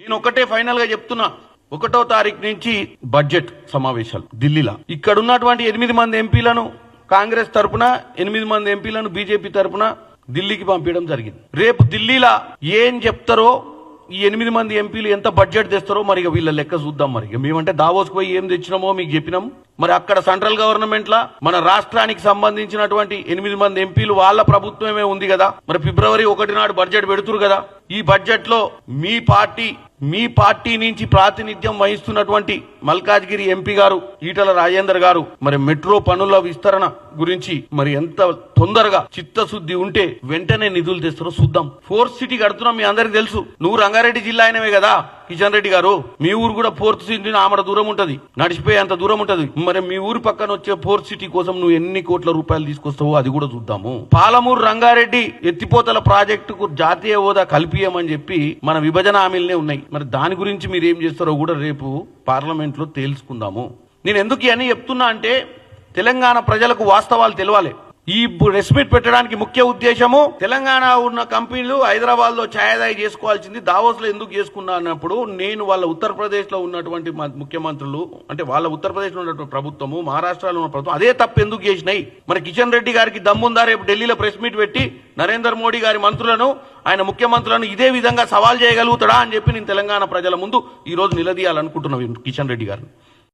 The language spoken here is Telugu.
నేను ఒకటే ఫైనల్గా చెప్తున్నా. ఒకటో తారీఖు నుంచి బడ్జెట్ సమావేశాలు ఢిల్లీలో. ఇక్కడ ఉన్నటువంటి ఎనిమిది మంది ఎంపీలను కాంగ్రెస్ తరపున ఎనిమిది మంది ఎంపీలను బీజేపీ తరపున ఢిల్లీకి పంపించడం జరిగింది. రేపు ఢిల్లీలో ఏం చెప్తారో ఈ ఎనిమిది మంది ఎంపీలు ఎంత బడ్జెట్ తెస్తారో మరి ఇక వీళ్ళ లెక్క చూద్దాం మరి. ఇక మేమంటే దావోస్కి పోయి ఏం తెచ్చినామో మీకు చెప్పినాం. మరి అక్కడ సెంట్రల్ గవర్నమెంట్ లా మన రాష్ట్రానికి సంబంధించినటువంటి ఎనిమిది మంది ఎంపీలు వాళ్ళ ప్రభుత్వమే ఉంది కదా. మరి ఫిబ్రవరి ఒకటి నాడు బడ్జెట్ పెడుతురు కదా. ఈ బడ్జెట్లో మీ పార్టీ మీ పార్టీ నుంచి ప్రాతినిధ్యం వహిస్తున్నటువంటి మల్కాజ్గిరి ఎంపీ గారు ఈటల రాజేందర్ గారు. మరి మెట్రో పనుల విస్తరణ గురించి మరి ఎంత తొందరగా చిత్తశుద్ధి ఉంటే వెంటనే నిధులు తెస్తారో చూద్దాం. ఫోర్త్ సిటీ కడుతున్నాం మీ అందరికి తెలుసు. నువ్వు రంగారెడ్డి జిల్లా అయినవే కదా. కిషన్ రెడ్డి గారు మీ ఊరు కూడా ఫోర్త్ సిటీ ఆమడ దూరం ఉంటది. నడిచిపోయే అంత దూరం ఉంటది. మరి మీ ఊరు పక్కన వచ్చే ఫోర్త్ సిటీ కోసం నువ్వు ఎన్ని కోట్ల రూపాయలు తీసుకొస్తావో అది కూడా చూద్దాము. పాలమూరు రంగారెడ్డి ఎత్తిపోతల ప్రాజెక్టుకు జాతీయ హోదా కల్పియమని చెప్పి మన విభజన హామీలనే ఉన్నాయి. మరి దాని గురించి మీరు ఏం చేస్తారో కూడా రేపు పార్లమెంట్లో తేల్చుకుందాము. నేను ఎందుకు అని చెప్తున్నా అంటే తెలంగాణ ప్రజలకు వాస్తవాలు తెలవాలి. ఈ రెస్మిట్ పెట్టడానికి ముఖ్య ఉద్దేశము తెలంగాణ ఉన్న కంపెనీలు హైదరాబాద్లో ఛాయదాయి చేసుకోవాల్సింది దావోస్లో ఎందుకు చేసుకున్నా అన్నప్పుడు నేను వాళ్ళ ఉత్తరప్రదేశ్లో ఉన్నటువంటి మ- ముఖ్యమంత్రులు అంటే వాళ్ళ ఉత్తరప్రదేశ్లో ఉన్నటువంటి ప్రభుత్వము మహారాష్ట్రలో ఉన్న ప్రభుత్వం అదే తప్పు ఎందుకు చేసినాయి? మరి కిషన్ రెడ్డి గారికి దమ్ముందా? రేపు ఢిల్లీలో ప్రెస్ మీట్ పెట్టి నరేంద్ర మోడీ గారి మంత్రులను ఆయన ముఖ్యమంత్రులను ఇదే విధంగా సవాల్ చేయగలుగుతాడా అని చెప్పి నేను తెలంగాణ ప్రజల ముందు ఈ రోజు నిలదీయాలనుకుంటున్నాను కిషన్ రెడ్డి గారిని.